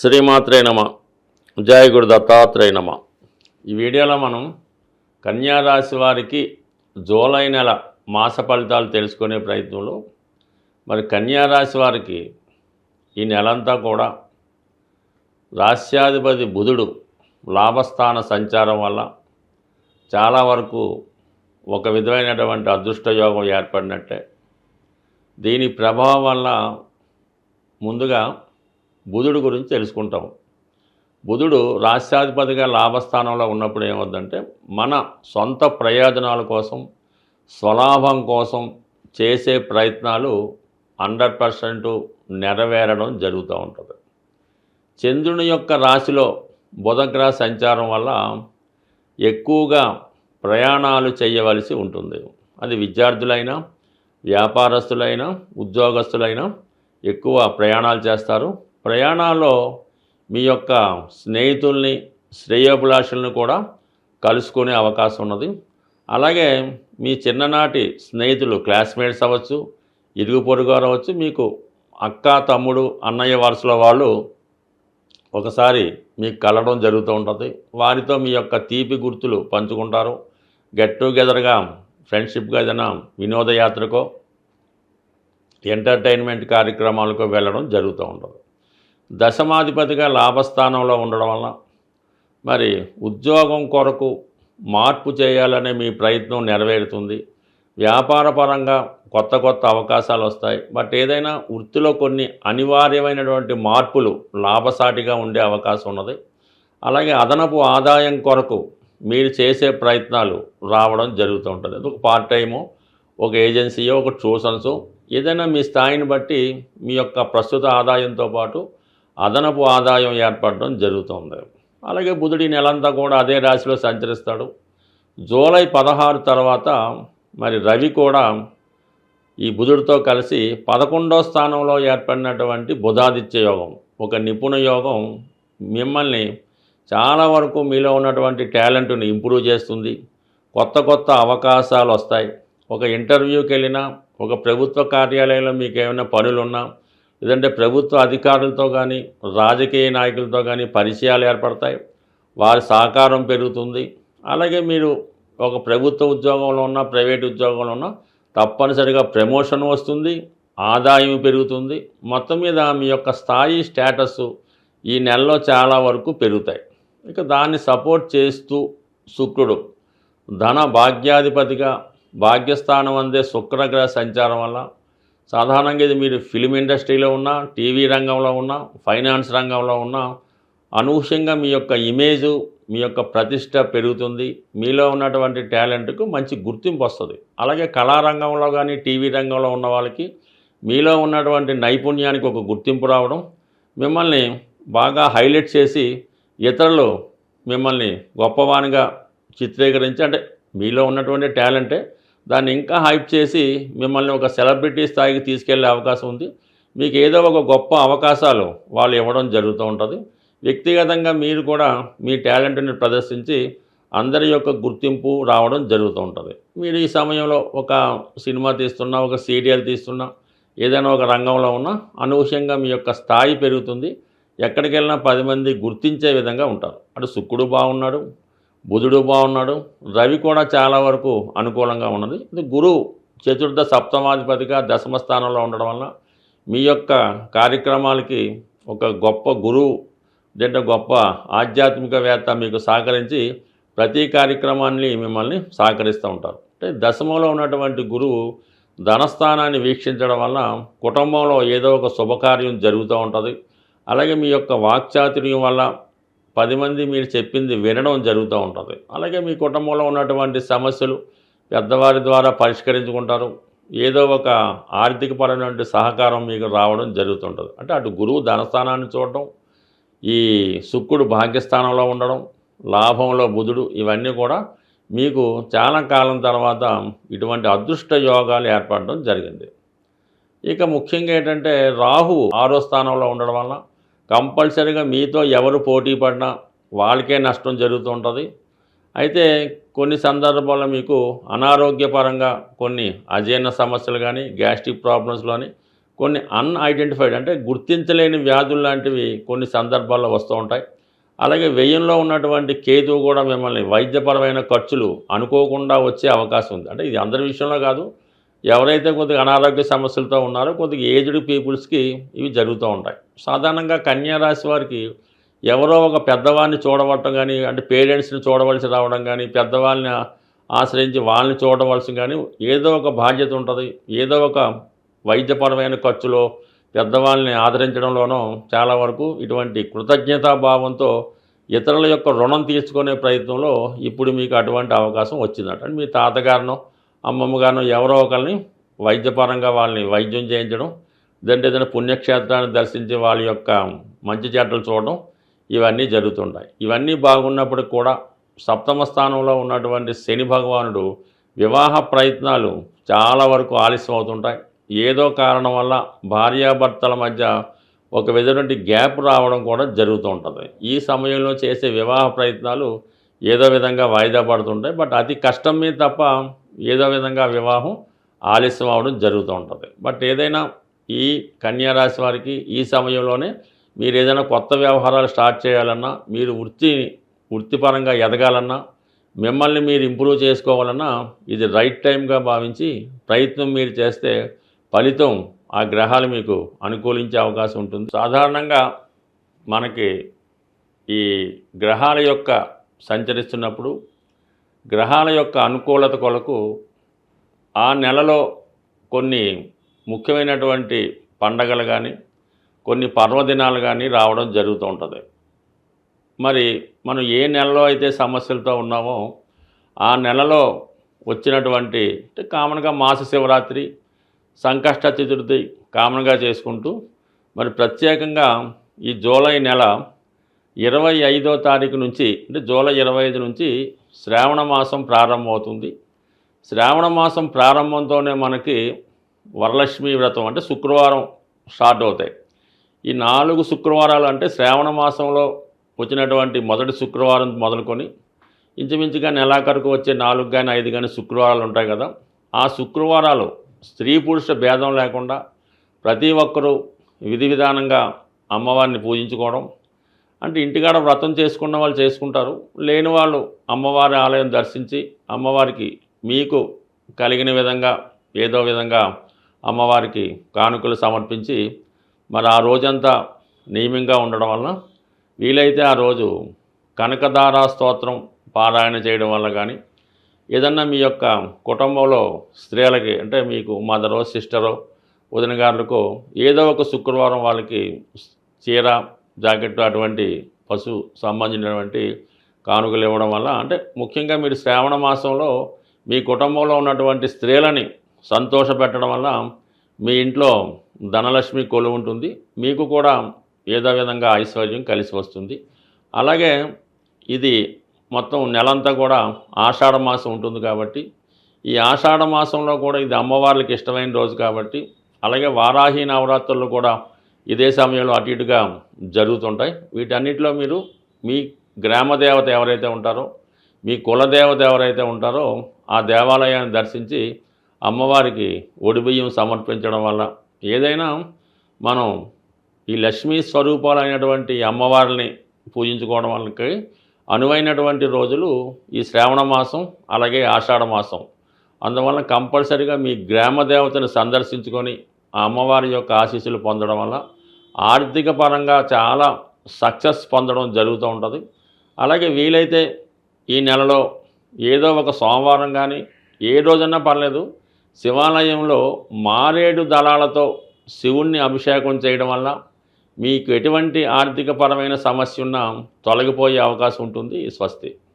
శ్రీమాత్రే నమ. గురు దత్తాత్రేయ నమ. ఈ వీడియోలో మనం కన్యారాశి వారికి జూలై నెల మాస ఫలితాలు తెలుసుకునే ప్రయత్నంలో మరి కన్యారాశి వారికి ఈ నెలంతా కూడా రాశ్యాధిపతి బుధుడు లాభస్థాన సంచారం వల్ల చాలా వరకు ఒక విధమైనటువంటి అదృష్ట యోగం ఏర్పడినట్టే. దీని ప్రభావం వల్ల ముందుగా బుధుడు గురించి తెలుసుకుంటాం. బుధుడు రాష్ట్రాధిపతిగా లాభస్థానంలో ఉన్నప్పుడు ఏమవుద్దంటే మన సొంత ప్రయోజనాల కోసం స్వలాభం కోసం చేసే ప్రయత్నాలు హండ్రెడ్ పర్సెంట్ నెరవేరడం జరుగుతూ ఉంటుంది. చంద్రుని యొక్క రాశిలో బుధగ్రహ సంచారం వల్ల ఎక్కువగా ప్రయాణాలు చేయవలసి ఉంటుంది. అది విద్యార్థులైనా వ్యాపారస్తులైనా ఉద్యోగస్తులైనా ఎక్కువ ప్రయాణాలు చేస్తారు. ప్రయాణాల్లో మీ యొక్క స్నేహితుల్ని శ్రేయోభిలాషులను కూడా కలుసుకునే అవకాశం ఉన్నది. అలాగే మీ చిన్ననాటి స్నేహితులు క్లాస్మేట్స్ అవ్వచ్చు ఇరుగు పొరుగు వారు అవ్వచ్చు మీకు అక్క తమ్ముడు అన్నయ్య వరుసల వాళ్ళు ఒకసారి మీకు కలవడం జరుగుతూ ఉంటుంది. వారితో మీ యొక్క తీపి గుర్తులు పంచుకుంటారు. గెట్ టుగెదర్గా ఫ్రెండ్షిప్గా ఏదైనా వినోదయాత్రకో ఎంటర్టైన్మెంట్ కార్యక్రమాలకు వెళ్ళడం జరుగుతూ ఉంటుంది. దశమాధిపతిగా లాభస్థానంలో ఉండడం వల్ల మరి ఉద్యోగం కొరకు మార్పు చేయాలనే మీ ప్రయత్నం నెరవేరుతుంది. వ్యాపారపరంగా కొత్త కొత్త అవకాశాలు వస్తాయి. బట్ ఏదైనా వృత్తిలో కొన్ని అనివార్యమైనటువంటి మార్పులు లాభసాటిగా ఉండే అవకాశం ఉన్నది. అలాగే అదనపు ఆదాయం కొరకు మీరు చేసే ప్రయత్నాలు రావడం జరుగుతూ ఉంటుంది. ఒక పార్ట్ టైము ఒక ఏజెన్సీయో ఒక ట్యూషన్సో ఏదైనా మీ స్థాయిని బట్టి మీ యొక్క ప్రస్తుత ఆదాయంతో పాటు అదనపు ఆదాయం ఏర్పడడం జరుగుతుంది. అలాగే బుధుడి నెలంతా కూడా అదే రాశిలో సంచరిస్తాడు. జూలై పదహారు తర్వాత మరి రవి కూడా ఈ బుధుడితో కలిసి పదకొండో స్థానంలో ఏర్పడినటువంటి బుధాదిత్య యోగం ఒక నిపుణ యోగం. మిమ్మల్ని చాలా వరకు మీలో ఉన్నటువంటి టాలెంట్ని ఇంప్రూవ్ చేస్తుంది. కొత్త కొత్త అవకాశాలు వస్తాయి. ఒక ఇంటర్వ్యూకి వెళ్ళినా ఒక ప్రభుత్వ కార్యాలయంలో మీకు ఏమైనా పనులు ఉన్నా లేదంటే ప్రభుత్వ అధికారులతో కానీ రాజకీయ నాయకులతో కానీ పరిచయాలు ఏర్పడతాయి. వారి సహకారం పెరుగుతుంది. అలాగే మీరు ఒక ప్రభుత్వ ఉద్యోగంలో ఉన్న ప్రైవేట్ ఉద్యోగంలో ఉన్న తప్పనిసరిగా ప్రమోషన్ వస్తుంది ఆదాయం పెరుగుతుంది. మొత్తం మీద మీ యొక్క స్థాయి స్టేటస్ ఈ నెలలో చాలా వరకు పెరుగుతాయి. ఇక దాన్ని సపోర్ట్ చేస్తూ శుక్రుడు ధన భాగ్యాధిపతిగా భాగ్యస్థానం అందే శుక్రగ్రహ సంచారం వల్ల సాధారణంగా ఇది మీరు ఫిలిం ఇండస్ట్రీలో ఉన్నా టీవీ రంగంలో ఉన్నా ఫైనాన్స్ రంగంలో ఉన్నా అనూహ్యంగా మీ యొక్క ఇమేజు మీ యొక్క ప్రతిష్ట పెరుగుతుంది. మీలో ఉన్నటువంటి టాలెంట్కు మంచి గుర్తింపు వస్తుంది. అలాగే కళారంగంలో కానీ టీవీ రంగంలో ఉన్న వాళ్ళకి మీలో ఉన్నటువంటి నైపుణ్యానికి ఒక గుర్తింపు రావడం మిమ్మల్ని బాగా హైలైట్ చేసి ఇతరులు మిమ్మల్ని గొప్పవానిగా చిత్రీకరించి అంటే మీలో ఉన్నటువంటి టాలెంటే దాన్ని ఇంకా హైప్ చేసి మిమ్మల్ని ఒక సెలబ్రిటీ స్థాయికి తీసుకెళ్ళే అవకాశం ఉంది. మీకు ఏదో ఒక గొప్ప అవకాశాలు వాళ్ళు ఇవ్వడం జరుగుతూ ఉంటుంది. వ్యక్తిగతంగా మీరు కూడా మీ టాలెంట్ని ప్రదర్శించి అందరి యొక్క గుర్తింపు రావడం జరుగుతూ ఉంటుంది. మీరు ఈ సమయంలో ఒక సినిమా తీస్తున్నా ఒక సీరియల్ తీస్తున్నా ఏదైనా ఒక రంగంలో ఉన్నా అనూహ్యంగా మీ యొక్క స్థాయి పెరుగుతుంది. ఎక్కడికి వెళ్ళినా పది మంది గుర్తించే విధంగా ఉంటారు. అటు శుక్రుడు బాగున్నాడు బుధుడు బాగున్నాడు రవి కూడా చాలా వరకు అనుకూలంగా ఉన్నది. ఇది గురువు చతుర్థ సప్తమాధిపతిగా దశమ స్థానంలో ఉండడం వల్ల మీ యొక్క కార్యక్రమాలకి ఒక గొప్ప గురువు దీంట్లో గొప్ప ఆధ్యాత్మికవేత్త మీకు సహకరించి ప్రతి కార్యక్రమాన్ని మిమ్మల్ని సహకరిస్తూ ఉంటారు. అంటే దశమంలో ఉన్నటువంటి గురువు ధనస్థానాన్ని వీక్షించడం వల్ల కుటుంబంలో ఏదో ఒక శుభకార్యం జరుగుతూ ఉంటుంది. అలాగే మీ యొక్క వాక్చాతుర్యం వల్ల పది మంది మీరు చెప్పింది వినడం జరుగుతూ ఉంటుంది. అలాగే మీ కుటుంబంలో ఉన్నటువంటి సమస్యలు పెద్దవారి ద్వారా పరిష్కరించుకుంటారు. ఏదో ఒక ఆర్థికపరమైనటువంటి సహకారం మీకు రావడం జరుగుతుంటుంది. అంటే అటు గురువు ధనస్థానాన్ని చూడటం ఈ శుక్రుడు భాగ్యస్థానంలో ఉండడం లాభంలో బుధుడు ఇవన్నీ కూడా మీకు చాలా కాలం తర్వాత ఇటువంటి అదృష్ట యోగాలు ఏర్పడడం జరిగింది. ఇక ముఖ్యంగా ఏంటంటే రాహు ఆరో స్థానంలో ఉండడం వల్ల కంపల్సరీగా మీతో ఎవరు పోటీ పడినా వాళ్ళకే నష్టం జరుగుతూ ఉంటుంది అయితే కొన్ని సందర్భాల్లో మీకు అనారోగ్యపరంగా కొన్ని అజీర్ణ సమస్యలు కానీ గ్యాస్ట్రిక్ ప్రాబ్లమ్స్ కానీ కొన్ని అన్ఐడెంటిఫైడ్ అంటే గుర్తించలేని వ్యాధులు లాంటివి కొన్ని సందర్భాల్లో వస్తూ ఉంటాయి. అలాగే వ్యయంలో ఉన్నటువంటి కేతువు కూడా మిమ్మల్ని వైద్యపరమైన ఖర్చులు అనుకోకుండా వచ్చే అవకాశం ఉంది. అంటే ఇది అందరి విషయంలో కాదు ఎవరైతే కొద్దిగా అనారోగ్య సమస్యలతో ఉన్నారో కొద్దిగా ఏజ్డ్ పీపుల్స్కి ఇవి జరుగుతూ ఉంటాయి. సాధారణంగా కన్యా రాశి వారికి ఎవరో ఒక పెద్దవాడిని చూడవటం కానీ అంటే పేరెంట్స్ని చూడవలసి రావడం కానీ పెద్దవాళ్ళని ఆశ్రయించి వాళ్ళని చూడవలసి కానీ ఏదో ఒక బాధ్యత ఉంటుంది. ఏదో ఒక వైద్యపరమైన ఖర్చులో పెద్దవాళ్ళని ఆదరించడంలోనూ చాలా వరకు ఇటువంటి కృతజ్ఞతాభావంతో ఇతరుల యొక్క రుణం తీర్చుకునే ప్రయత్నంలో ఇప్పుడు మీకు అటువంటి అవకాశం వచ్చిందట. అంటే మీ తాతగారినో అమ్మమ్మగాను ఎవరో ఒకరిని వైద్యపరంగా వాళ్ళని వైద్యం చేయించడం లేదంటే ఏదైనా పుణ్యక్షేత్రాన్ని దర్శించి వాళ్ళ యొక్క మంచి చెడ్డలు చూడడం ఇవన్నీ జరుగుతుంటాయి. ఇవన్నీ బాగున్నప్పటికి కూడా సప్తమ స్థానంలో ఉన్నటువంటి శని భగవానుడు వివాహ ప్రయత్నాలు చాలా వరకు ఆలస్యం అవుతుంటాయి. ఏదో కారణం వల్ల భార్యాభర్తల మధ్య ఒక విధమైన గ్యాప్ రావడం కూడా జరుగుతూ ఉంటుంది. ఈ సమయంలో చేసే వివాహ ప్రయత్నాలు ఏదో విధంగా వాయిదా పడుతుంటాయి. బట్ అతి కష్టం మీద తప్ప ఏదో విధంగా వివాహం ఆలస్యం అవడం జరుగుతూ ఉంటుంది. బట్ ఏదైనా ఈ కన్యారాశి వారికి ఈ సమయంలోనే మీరు ఏదైనా కొత్త వ్యవహారాలు స్టార్ట్ చేయాలన్నా మీరు వృత్తి వృత్తిపరంగా ఎదగాలన్నా మిమ్మల్ని మీరు ఇంప్రూవ్ చేసుకోవాలన్నా ఇది రైట్ టైంగా భావించి ప్రయత్నం మీరు చేస్తే ఫలితం ఆ గ్రహాలు మీకు అనుకూలించే అవకాశం ఉంటుంది. సాధారణంగా మనకి ఈ గ్రహాల యొక్క సంచరిస్తున్నప్పుడు గ్రహాల యొక్క అనుకూలత కొరకు ఆ నెలలో కొన్ని ముఖ్యమైనటువంటి పండగలు కానీ కొన్ని పర్వదినాలు కానీ రావడం జరుగుతూ ఉంటుంది. మరి మనం ఏ నెలలో అయితే సమస్యలతో ఉన్నామో ఆ నెలలో వచ్చినటువంటి అంటే కామన్గా మాస శివరాత్రి సంకష్ట చతుర్థి కామన్గా చేసుకుంటూ మరి ప్రత్యేకంగా ఈ జూలై నెల ఇరవై ఐదో తారీఖు నుంచి అంటే జూలై ఇరవై ఐదు నుంచి శ్రావణ మాసం ప్రారంభమవుతుంది. శ్రావణ మాసం ప్రారంభంతోనే మనకి వరలక్ష్మి వ్రతం అంటే శుక్రవారం స్టార్ట్ అవుతాయి. ఈ నాలుగు శుక్రవారాలు అంటే శ్రావణ మాసంలో వచ్చినటువంటి మొదటి శుక్రవారం మొదలుకొని ఇంచుమించుగా నెలాఖరుకు వచ్చే నాలుగు కానీ ఐదు కానీ శుక్రవారాలు ఉంటాయి కదా. ఆ శుక్రవారాలు స్త్రీ పురుష భేదం లేకుండా ప్రతి ఒక్కరూ విధి విధానంగా అమ్మవారిని పూజించుకోవడం అంటే ఇంటికాడ వ్రతం చేసుకున్న వాళ్ళు చేసుకుంటారు. లేని వాళ్ళు అమ్మవారి ఆలయం దర్శించి అమ్మవారికి మీకు కలిగిన విధంగా ఏదో విధంగా అమ్మవారికి కానుకలు సమర్పించి మరి ఆ రోజంతా నియమంగా ఉండడం వలన వీలైతే ఆ రోజు కనకదారా స్తోత్రం పారాయణ చేయడం వల్ల కానీ ఏదన్నా మీ యొక్క కుటుంబంలో స్త్రీలకి అంటే మీకు మదరో సిస్టరో వదిన గారులకో ఏదో ఒక శుక్రవారం వాళ్ళకి చీర జాకెట్ అటువంటి పశు సంబంధించినటువంటి కానుకలు ఇవ్వడం వల్ల అంటే ముఖ్యంగా మీరు శ్రావణ మాసంలో మీ కుటుంబంలో ఉన్నటువంటి స్త్రీలని సంతోషపెట్టడం వల్ల మీ ఇంట్లో ధనలక్ష్మి కొలు ఉంటుంది. మీకు కూడా ఏదో విధంగా ఐశ్వర్యం కలిసి వస్తుంది. అలాగే ఇది మొత్తం నెలంతా కూడా ఆషాఢ మాసం ఉంటుంది కాబట్టి ఈ ఆషాఢ మాసంలో కూడా ఇది అమ్మవార్లకి ఇష్టమైన రోజు కాబట్టి అలాగే వారాహి నవరాత్రులు కూడా ఇదే సమయంలో అటు ఇటుగా జరుగుతుంటాయి. వీటన్నిటిలో మీరు మీ గ్రామ దేవత ఎవరైతే ఉంటారో మీ కులదేవత ఎవరైతే ఉంటారో ఆ దేవాలయాన్ని దర్శించి అమ్మవారికి ఒడిబియ్యం సమర్పించడం వల్ల ఏదైనా మనం ఈ లక్ష్మీ స్వరూపాలైనటువంటి అమ్మవారిని పూజించుకోవడం వల్లకి అనువైనటువంటి రోజులు ఈ శ్రావణ మాసం అలాగే ఆషాఢ మాసం. అందువల్ల కంపల్సరిగా మీ గ్రామ దేవతను సందర్శించుకొని ఆ అమ్మవారి యొక్క ఆశీస్సులు పొందడం వల్ల ఆర్థిక పరంగా చాలా సక్సెస్ పొందడం జరుగుతూ ఉంటుంది. అలాగే వీలైతే ఈ నెలలో ఏదో ఒక సోమవారం కానీ ఏ రోజన్నా పర్లేదు శివాలయంలో మారేడు దళాలతో శివుణ్ణి అభిషేకం చేయడం వల్ల మీకు ఎటువంటి ఆర్థికపరమైన సమస్య ఉన్నా తొలగిపోయే అవకాశం ఉంటుంది. స్వస్తి.